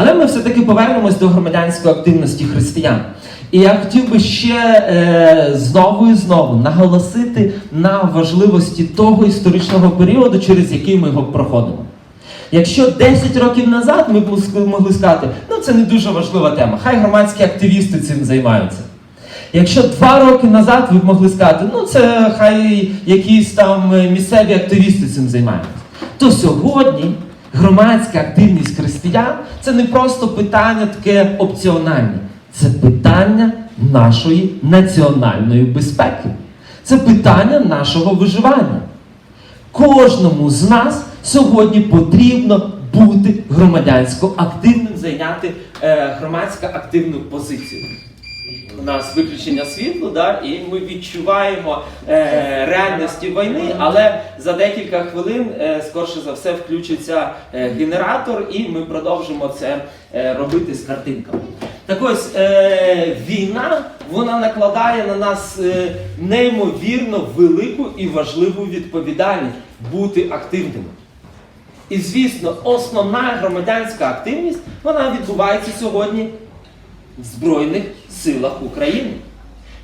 Але ми все-таки повернемось до громадянської активності християн. І я хотів би ще е, знову і знову наголосити на важливості того історичного періоду, через який ми його проходимо. Якщо 10 років назад ми могли сказати, ну це не дуже важлива тема, хай громадські активісти цим займаються. Якщо два роки назад ви б могли сказати, ну це хай якісь там місцеві активісти цим займаються, то сьогодні громадська активність християн це не просто питання таке опціональне, це питання нашої національної безпеки, це питання нашого виживання. Кожному з нас сьогодні потрібно бути громадянсько активним, зайняти е, громадсько активну позицію. Нас виключення світлу, да, і ми відчуваємо е, реальності війни, але за декілька хвилин, е, скорше за все, включиться е, генератор, і ми продовжимо це е, робити з картинками. Так ось е, війна вона накладає на нас е, неймовірно велику і важливу відповідальність бути активними. І звісно, основна громадянська активність вона відбувається сьогодні в Збройних силах України.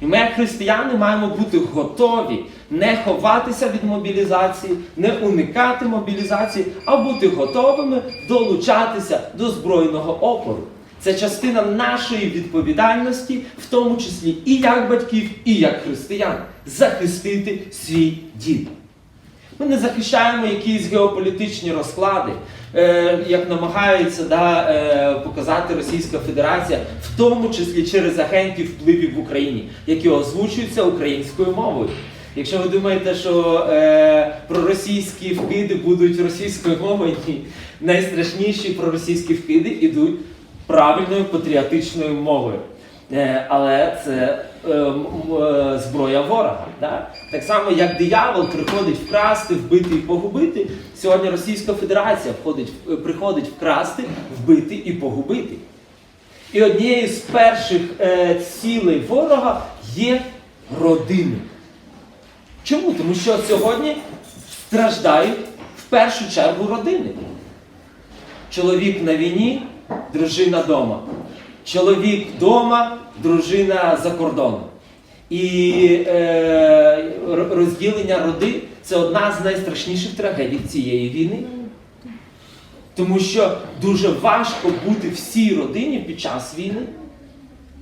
І ми, як християни, маємо бути готові не ховатися від мобілізації, не уникати мобілізації, а бути готовими долучатися до збройного опору. Це частина нашої відповідальності, в тому числі і як батьків, і як християн, захистити свій дім. Ми не захищаємо якісь геополітичні розклади, як намагається да, е, показати Російська Федерація, в тому числі через агентів впливів в Україні, які озвучуються українською мовою. Якщо ви думаєте, що е, проросійські вкиди будуть російською мовою, ні. найстрашніші проросійські вкиди йдуть правильною патріотичною мовою. Е, але це е, е, зброя ворога. Да? Так само, як диявол приходить вкрасти, вбити і погубити, сьогодні Російська Федерація входить, приходить вкрасти, вбити і погубити. І однією з перших е, цілей ворога є родини. Чому? Тому що сьогодні страждають в першу чергу родини. Чоловік на війні, дружина вдома. Чоловік вдома, дружина за кордоном. І е, розділення родин це одна з найстрашніших трагедій цієї війни. Тому що дуже важко бути всій родині під час війни.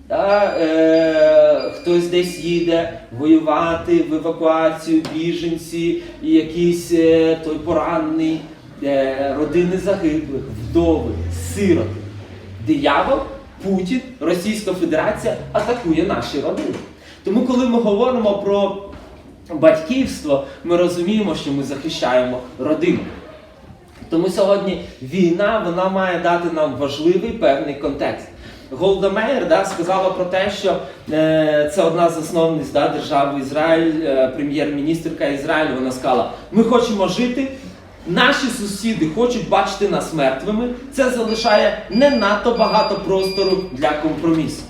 Та, е, хтось десь їде воювати в евакуацію, біженці, і якийсь е, той поранений, е, родини загиблих, вдови, сироти. Диявол, Путін, Російська Федерація атакує наші родини. Тому, коли ми говоримо про батьківство, ми розуміємо, що ми захищаємо родину. Тому сьогодні війна вона має дати нам важливий певний контекст. Голда Меєр да, сказала про те, що е, це одна з засновниць да, держави Ізраїль, е, прем'єр-міністрка Ізраїлю. Вона сказала: ми хочемо жити. Наші сусіди хочуть бачити нас мертвими. Це залишає не надто багато простору для компромісу.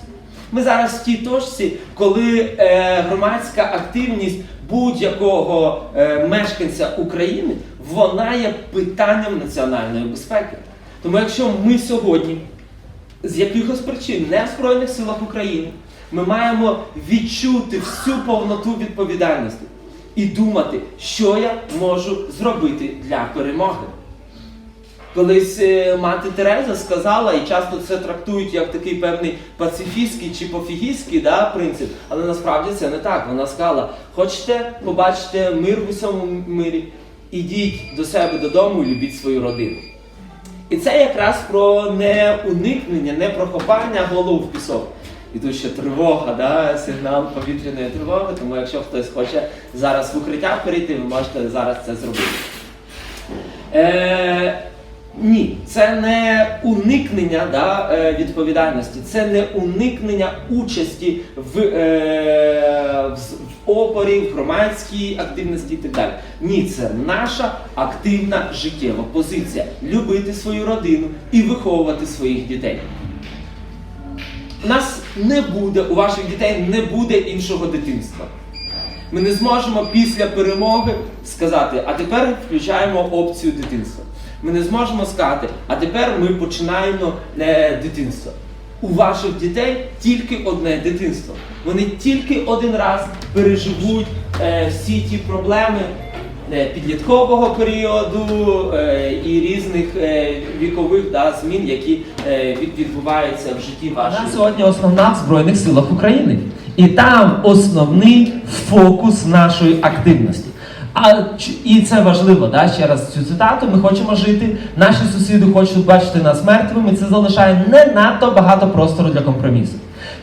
Ми зараз в тій точці, коли е, громадська активність будь-якого е, мешканця України вона є питанням національної безпеки. Тому якщо ми сьогодні з якихось причин не в Збройних силах України, ми маємо відчути всю повноту відповідальності і думати, що я можу зробити для перемоги. Колись е, мати Тереза сказала, і часто це трактують як такий певний пацифістський чи пофігістський да, принцип, але насправді це не так. Вона сказала: хочете побачити мир в усьому мирі, ідіть до себе додому і любіть свою родину. І це якраз про не уникнення, не про хопання голову в пісок. І тут ще тривога, да, сигнал повітряної тривоги, тому якщо хтось хоче зараз в укриття перейти, ви можете зараз це зробити. Е, ні, це не уникнення да, е, відповідальності, це не уникнення участі в, е, в, в опорі, в громадській активності і так далі. Ні, це наша активна життєва позиція любити свою родину і виховувати своїх дітей. У нас не буде, у ваших дітей не буде іншого дитинства. Ми не зможемо після перемоги сказати, а тепер включаємо опцію дитинства. Ми не зможемо сказати, а тепер ми починаємо е, дитинство. У ваших дітей тільки одне дитинство. Вони тільки один раз переживуть е, всі ті проблеми підліткового періоду е, і різних е, вікових да, змін, які е, відбуваються в житті вашого. Вона сьогодні основна в Збройних силах України. І там основний фокус нашої активності. А і це важливо, да? ще раз цю цитату. Ми хочемо жити. Наші сусіди хочуть бачити нас мертвими. Це залишає не надто багато простору для компромісу.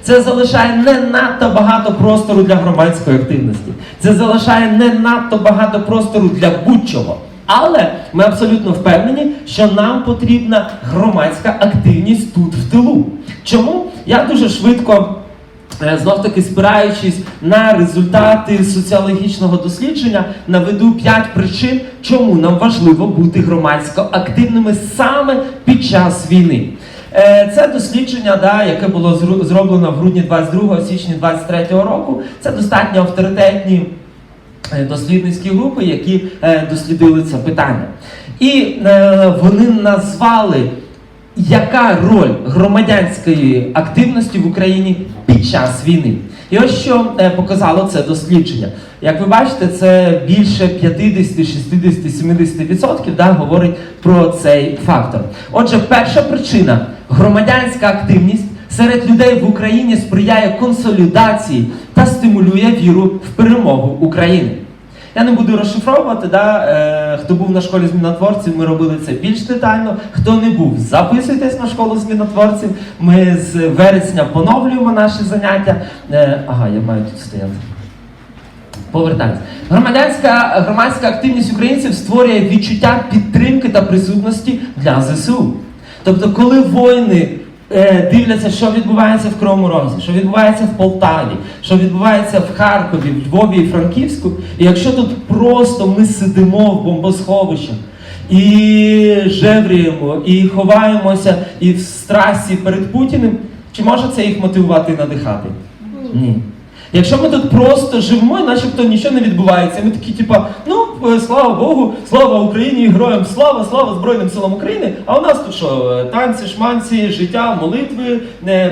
Це залишає не надто багато простору для громадської активності. Це залишає не надто багато простору для будь-чого. Але ми абсолютно впевнені, що нам потрібна громадська активність тут в тилу. Чому? Я дуже швидко. Е, Знов таки спираючись на результати соціологічного дослідження, наведу 5 причин, чому нам важливо бути громадсько активними саме під час війни. Е, Це дослідження, да, яке було зроблено в грудні 22 січня 23 року. Це достатньо авторитетні е, дослідницькі групи, які е, дослідили це питання. І вони назвали яка роль громадянської активності в Україні під час війни? І ось що показало це дослідження. Як ви бачите, це більше 50, 60, 70% да, говорить про цей фактор. Отже, перша причина громадянська активність серед людей в Україні сприяє консолідації та стимулює віру в перемогу України. Я не буду розшифровувати, да? е, хто був на школі змінотворців, ми робили це більш детально. Хто не був, записуйтесь на школу змінотворців. Ми з вересня поновлюємо наші заняття. Е, ага, я маю тут стояти. Повертаюсь. Громадянська громадська активність українців створює відчуття підтримки та присутності для ЗСУ. Тобто, коли воїни е, дивляться, що відбувається в Кривому Розі, що відбувається в Полтаві, що відбувається в Харкові, в Львові і Франківську, і якщо тут просто ми сидимо в бомбосховищах і жевріємо, і ховаємося, і в страсі перед Путіним, чи може це їх мотивувати і надихати? Ні. Якщо ми тут просто живемо, начебто нічого не відбувається, ми такі, типа, ну е, слава Богу, слава Україні, героям, слава, слава Збройним силам України. А у нас тут що? е, Танці, шманці, життя, молитви,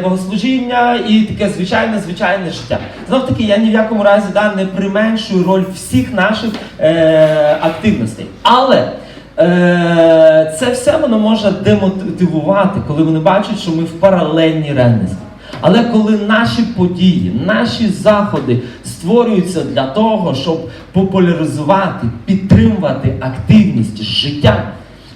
богослужіння і таке звичайне, звичайне життя. Знов таки, я ні в якому разі да, не применшую роль всіх наших е, активностей. Але е, це все воно може демотивувати, коли вони бачать, що ми в паралельній реальності. Але коли наші події, наші заходи створюються для того, щоб популяризувати, підтримувати активність життя,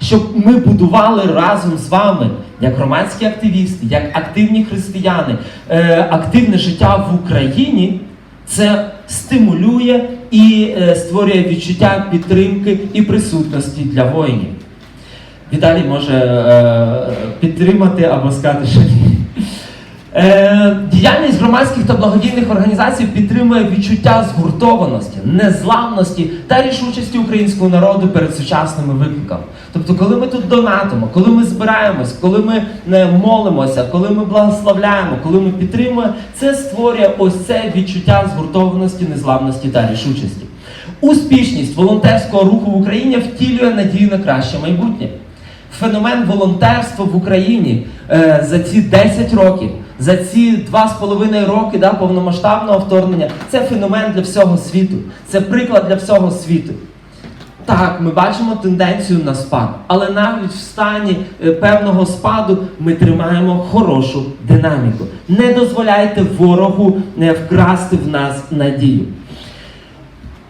щоб ми будували разом з вами, як громадські активісти, як активні християни, е, активне життя в Україні, це стимулює і е, створює відчуття підтримки і присутності для воїнів. Віталій може е, підтримати або сказати, що ні. Е, діяльність громадських та благодійних організацій підтримує відчуття згуртованості, незламності та рішучості українського народу перед сучасними викликами. Тобто, коли ми тут донатимо, коли ми збираємось, коли ми е, молимося, коли ми благословляємо, коли ми підтримуємо, це створює ось це відчуття згуртованості, незламності та рішучості. Успішність волонтерського руху в Україні втілює надію на краще майбутнє феномен волонтерства в Україні е, за ці 10 років, за ці 2,5 роки да, повномасштабного вторгнення, це феномен для всього світу. Це приклад для всього світу. Так, ми бачимо тенденцію на спад, але навіть в стані е, певного спаду ми тримаємо хорошу динаміку. Не дозволяйте ворогу е, вкрасти в нас надію.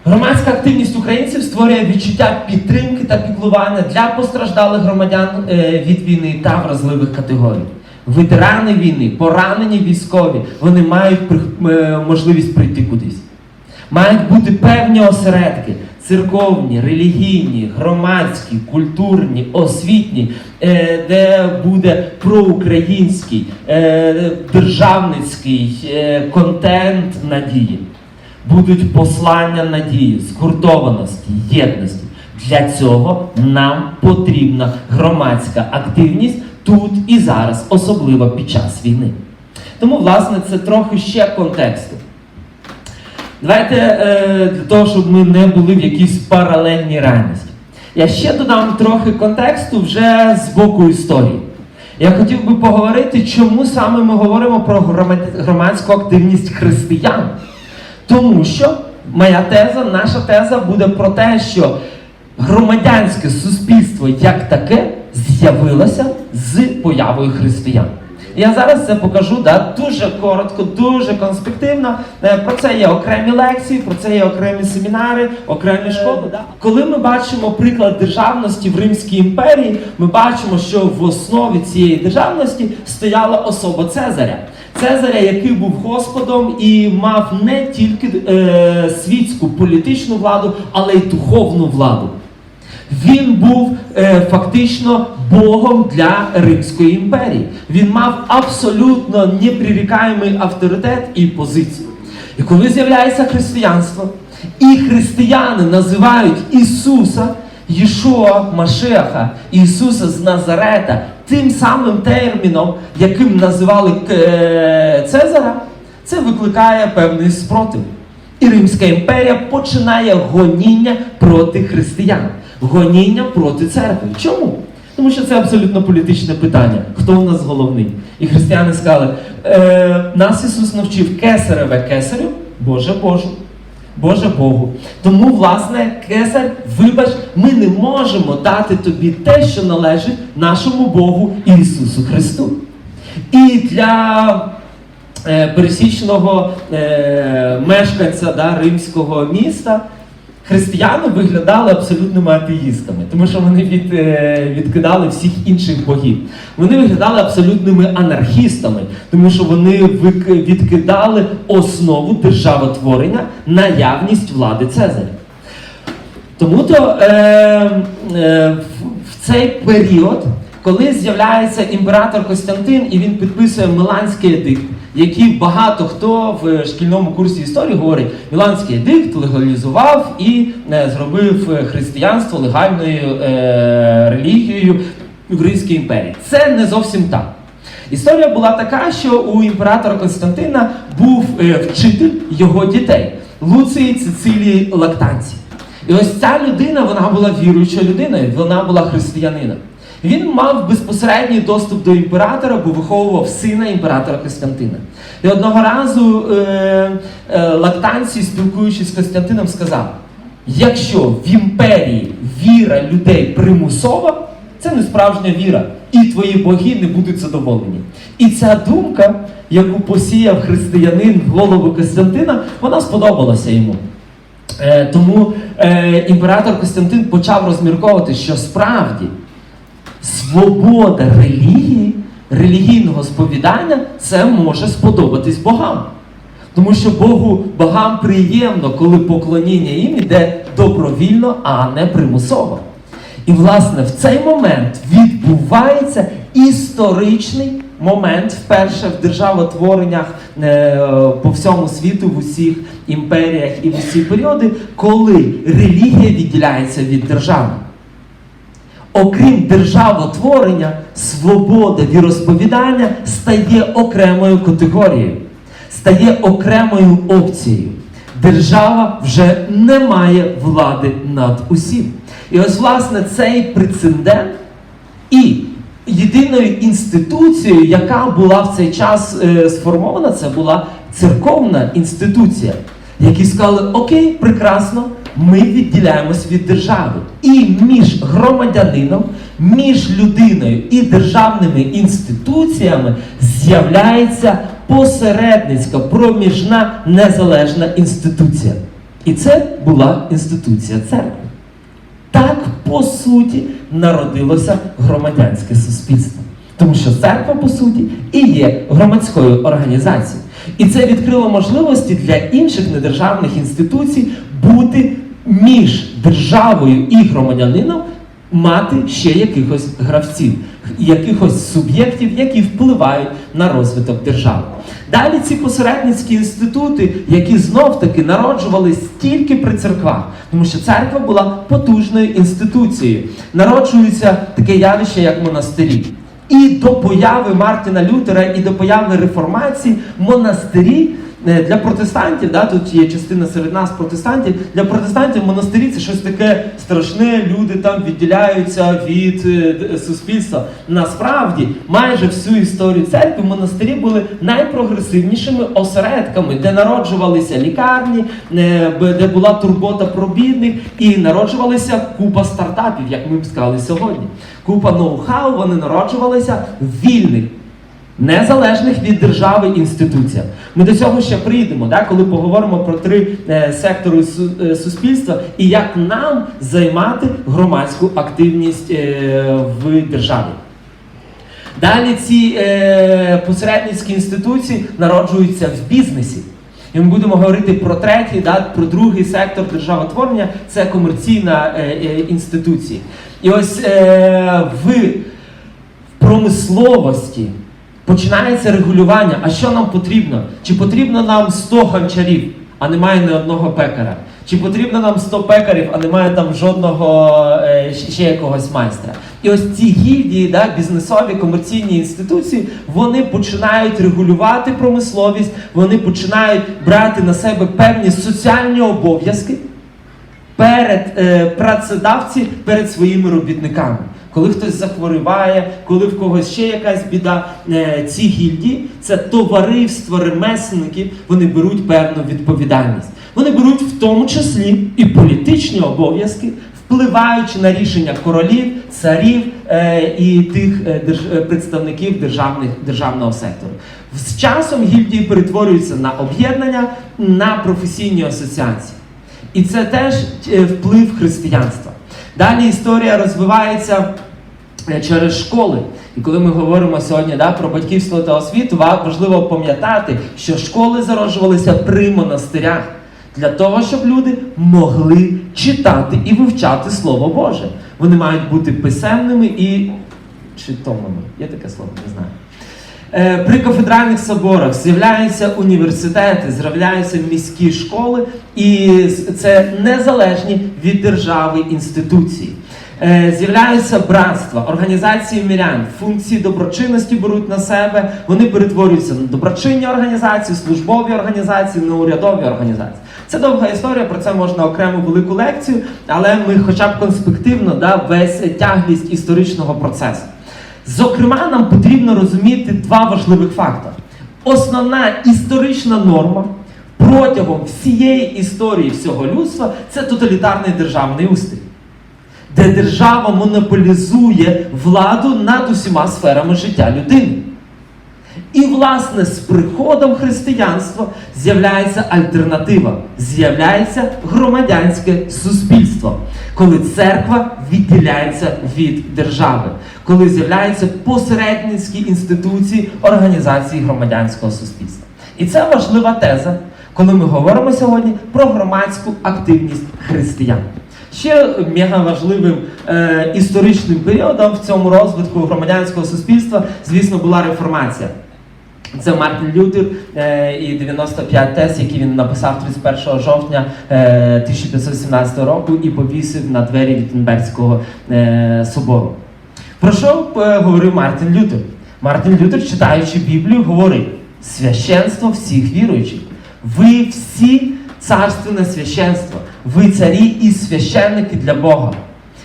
Громадська активність українців створює відчуття підтримки та піклування для постраждалих громадян е, від війни та вразливих категорій. Ветерани війни, поранені військові, вони мають е, можливість прийти кудись. Мають бути певні осередки церковні, релігійні, громадські, культурні, освітні, е, де буде проукраїнський, державницький контент надії. Будуть послання надії, згуртованості, єдності. Для цього нам потрібна громадська активність тут і зараз, особливо під час війни. Тому, власне, це трохи ще контексту. Давайте е, для того, щоб ми не були в якійсь паралельній реальності. Я ще додам трохи контексту вже з боку історії. Я хотів би поговорити, чому саме ми говоримо про громадську активність християн. Тому що моя теза, наша теза буде про те, що громадянське суспільство як таке з'явилося з появою християн. Я зараз це покажу да, дуже коротко, дуже конспективно. Е, Про це є окремі лекції, про це є окремі семінари, окремі школи. Да. Коли ми бачимо приклад державності в Римській імперії, ми бачимо, що в основі цієї державності стояла особа Цезаря. Цезаря, який був господом і мав не тільки е, світську політичну владу, але й духовну владу. Він був е, фактично Богом для Римської імперії. Він мав абсолютно неприрікаємий авторитет і позицію. І коли з'являється християнство, і християни називають Ісуса, Єшуа Машеха, Ісуса з Назарета, тим самим терміном, яким називали е, Цезара, це викликає певний спротив. І Римська імперія починає гоніння проти християн, гоніння проти церкви. Чому? Тому що це абсолютно політичне питання. Хто у нас головний? І християни сказали: е, нас Ісус навчив кесареве кесарю, Боже Божу. Боже Богу. Тому, власне, кесар, вибач, ми не можемо дати тобі те, що належить нашому Богу Ісусу Христу. І для е, пересічного е, мешканця да, римського міста християни виглядали абсолютними атеїстами, тому що вони від, е, відкидали всіх інших богів. Вони виглядали абсолютними анархістами, тому що вони відкидали основу державотворення, наявність влади Цезаря. Тому то е, е, в, в цей період, коли з'являється імператор Костянтин і він підписує Миланський едикт, який багато хто в шкільному курсі історії говорить, Міланський едикт легалізував і е, зробив е, християнство легальною е, релігією в Римській імперії. Це не зовсім так. Історія була така, що у імператора Константина був е, вчитель його дітей Луції Цицилії Лактанці. І ось ця людина, вона була віруючою людиною, вона була християнином. Він мав безпосередній доступ до імператора, бо виховував сина імператора Костянтина. І одного разу е, е, Лактанцій, спілкуючись з Костянтином, сказав: якщо в імперії віра людей примусова, це не справжня віра, і твої боги не будуть задоволені. І ця думка, яку посіяв християнин в голову Костянтина, вона сподобалася йому. Е, тому е, імператор Костянтин почав розмірковувати, що справді свобода релігії, релігійного сповідання, це може сподобатись богам. Тому що Богу богам приємно, коли поклоніння їм іде добровільно, а не примусово. І, власне, в цей момент відбувається історичний момент вперше в державотвореннях е, по всьому світу, в усіх імперіях і в усі періоди, коли релігія відділяється від держави. Окрім державотворення, свобода віросповідання стає окремою категорією, стає окремою опцією. Держава вже не має влади над усім. І ось, власне, цей прецедент і єдиною інституцією, яка була в цей час е, сформована, це була церковна інституція, які сказали: Окей, прекрасно, ми відділяємось від держави. І між громадянином, між людиною і державними інституціями з'являється посередницька, проміжна незалежна інституція. І це була інституція церкви. Так, по суті, народилося громадянське суспільство. Тому що церква, по суті, і є громадською організацією. І це відкрило можливості для інших недержавних інституцій бути між державою і громадянином мати ще якихось гравців, якихось суб'єктів, які впливають на розвиток держави. Далі ці посередницькі інститути, які знов таки народжувались тільки при церквах, тому що церква була потужною інституцією. Народжується таке явище, як монастирі. І до появи Мартина Лютера, і до появи реформації монастирі для протестантів, да, тут є частина серед нас протестантів, для протестантів монастирі це щось таке страшне, люди там відділяються від е, суспільства. Насправді, майже всю історію церкви монастирі були найпрогресивнішими осередками, де народжувалися лікарні, е, де була турбота про бідних, і народжувалися купа стартапів, як ми б сказали сьогодні. Купа ноу-хау, вони народжувалися вільних незалежних від держави інституціях. Ми до цього ще прийдемо, да, коли поговоримо про три е, сектори су- е, суспільства і як нам займати громадську активність е, в державі. Далі ці е, посередницькі інституції народжуються в бізнесі. І ми будемо говорити про третій, да, про другий сектор державотворення це комерційна е, е, інституція. І ось е, в промисловості починається регулювання. А що нам потрібно? Чи потрібно нам 100 гончарів, а немає ні одного пекаря? Чи потрібно нам 100 пекарів, а немає там жодного е, ще якогось майстра? І ось ці гільдії, да, бізнесові комерційні інституції, вони починають регулювати промисловість, вони починають брати на себе певні соціальні обов'язки перед е, працедавці перед своїми робітниками. Коли хтось захворіває, коли в когось ще якась біда, е, ці гільдії це товариство ремесленників, вони беруть певну відповідальність. Вони беруть в тому числі і політичні обов'язки, впливаючи на рішення королів, царів е, і тих е, представників державних, державного сектору. З часом гільдії перетворюються на об'єднання, на професійні асоціації. І це теж вплив християнства. Далі історія розвивається через школи. І коли ми говоримо сьогодні да, про батьківство та освіту, важливо пам'ятати, що школи зароджувалися при монастирях для того, щоб люди могли читати і вивчати Слово Боже. Вони мають бути писемними і читомими. Є таке слово, не знаю. Е, При кафедральних соборах з'являються університети, з'являються міські школи, і це незалежні від держави інституції. Е, З'являються братства, організації мірян, функції доброчинності беруть на себе, вони перетворюються на доброчинні організації, службові організації, неурядові організації. Це довга історія, про це можна окрему велику лекцію, але ми хоча б конспективно да, весь тяглість історичного процесу. Зокрема, нам потрібно розуміти два важливих фактори. Основна історична норма протягом всієї історії всього людства це тоталітарний державний устрій, де держава монополізує владу над усіма сферами життя людини. І, власне, з приходом християнства з'являється альтернатива, з'являється громадянське суспільство, коли церква відділяється від держави, коли з'являються посередницькі інституції організації громадянського суспільства. І це важлива теза, коли ми говоримо сьогодні про громадську активність християн. Ще мега важливим е, історичним періодом в цьому розвитку громадянського суспільства, звісно, була реформація. Це Мартін Лютер е, і 95 тез, які він написав 31 жовтня е, 1517 року і повісив на двері Віттенберзького е, собору. Про що е, говорив Мартін Лютер? Мартін Лютер, читаючи Біблію, говорить: священство всіх віруючих. Ви всі царственне священство, ви царі і священники для Бога.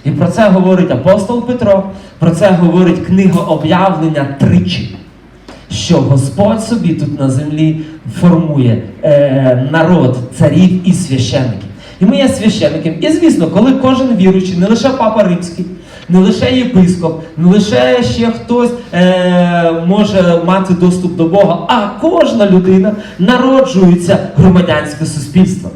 І про це говорить апостол Петро, про це говорить книга об'явлення тричі що Господь собі тут на землі формує е, народ, царів і священників. І ми є священниками. І звісно, коли кожен віруючий, не лише папа римський, не лише єпископ, не лише ще хтось е, може мати доступ до Бога, а кожна людина народжується громадянське суспільство.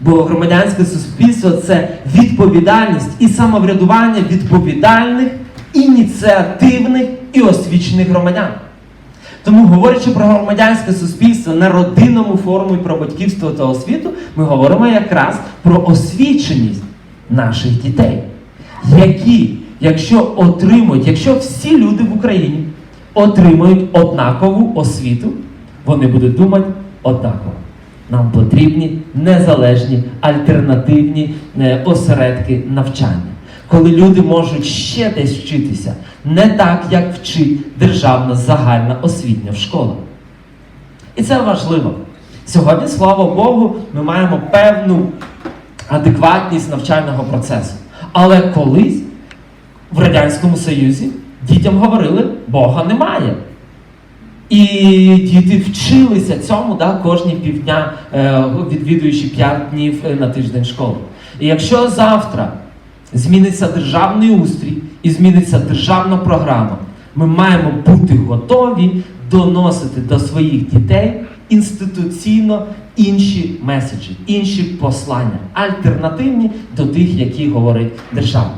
Бо громадянське суспільство це відповідальність і самоврядування відповідальних, ініціативних і освічених громадян. Тому, говорячи про громадянське суспільство на родинному форумі про батьківство та освіту, ми говоримо якраз про освіченість наших дітей, які, якщо отримують, якщо всі люди в Україні отримують однакову освіту, вони будуть думати однаково. Нам потрібні незалежні альтернативні е, осередки навчання, коли люди можуть ще десь вчитися, не так, як вчить державна загальна освітня в школах. І це важливо. Сьогодні, слава Богу, ми маємо певну адекватність навчального процесу. Але колись в Радянському Союзі дітям говорили, Бога немає. І діти вчилися цьому да, кожні півдня, е, відвідуючи 5 днів е, на тиждень школи. І якщо завтра зміниться державний устрій і зміниться державна програма, ми маємо бути готові доносити до своїх дітей інституційно інші меседжі, інші послання, альтернативні до тих, які говорить держава.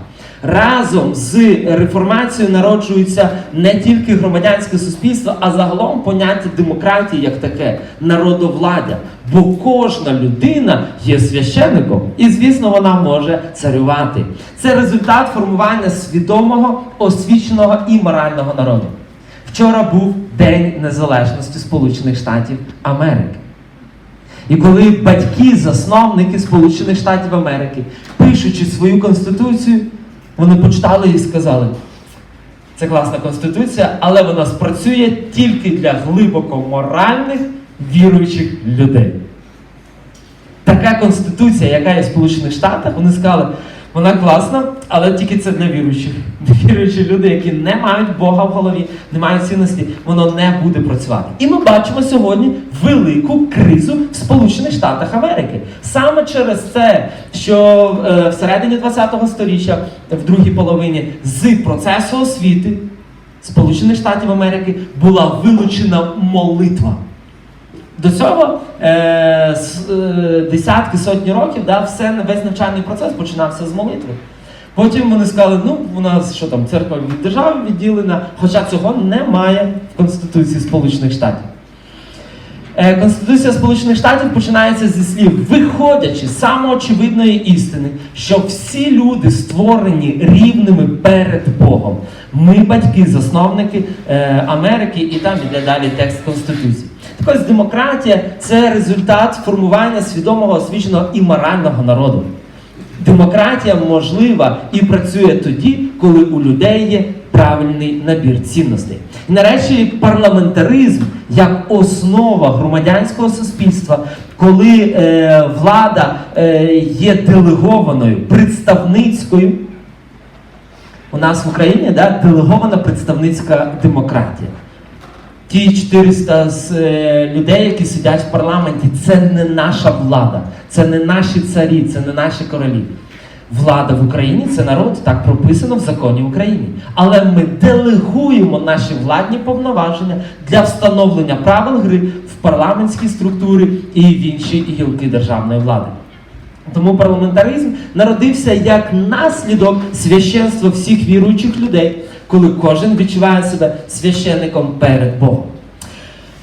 Разом з реформацією народжується не тільки громадянське суспільство, а загалом поняття демократії як таке народовладдя. Бо кожна людина є священником, і звісно, вона може царювати. Це результат формування свідомого, освіченого і морального народу. Вчора був День Незалежності Сполучених Штатів Америки. І коли батьки, засновники Сполучених Штатів Америки, пишучи свою конституцію, вони почитали і сказали: це класна конституція, але вона спрацює тільки для глибоко моральних віруючих людей. Така конституція, яка є в Сполучених Штатах, вони сказали, вона класна, але тільки це для віруючих. Віруючі люди, які не мають Бога в голові, не мають цінності, воно не буде працювати. І ми бачимо сьогодні велику кризу в Сполучених Штатах Америки. Саме через це, що е, всередині 20-го сторіччя, в другій половині, з процесу освіти Сполучених Штатів Америки була вилучена молитва. До цього е, е, десятки сотні років да, все, весь навчальний процес починався з молитви. Потім вони сказали, ну у нас що там, церква від держави відділена, хоча цього немає в Конституції Сполучених Штатів. Е, Конституція Сполучених Штатів починається зі слів, виходячи з самоочевидної істини, що всі люди створені рівними перед Богом. Ми батьки, засновники е, Америки, і там іде далі текст Конституції. Ось демократія це результат формування свідомого, освіченого і морального народу. Демократія можлива і працює тоді, коли у людей є правильний набір цінностей. Нарешті парламентаризм як основа громадянського суспільства, коли е, влада е, є делегованою, представницькою. У нас в Україні да, делегована представницька демократія. Ті 400 з, е, людей, які сидять в парламенті, це не наша влада, це не наші царі, це не наші королі. Влада в Україні це народ, так прописано в законі України. Але ми делегуємо наші владні повноваження для встановлення правил гри в парламентській структурі і в інші гілки державної влади. Тому парламентаризм народився як наслідок священства всіх віруючих людей, коли кожен відчуває себе священником перед Богом.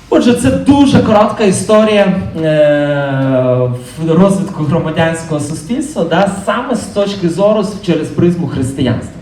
Отже, це дуже коротка історія е, в розвитку громадянського суспільства, да, саме з точки зору через призму християнства.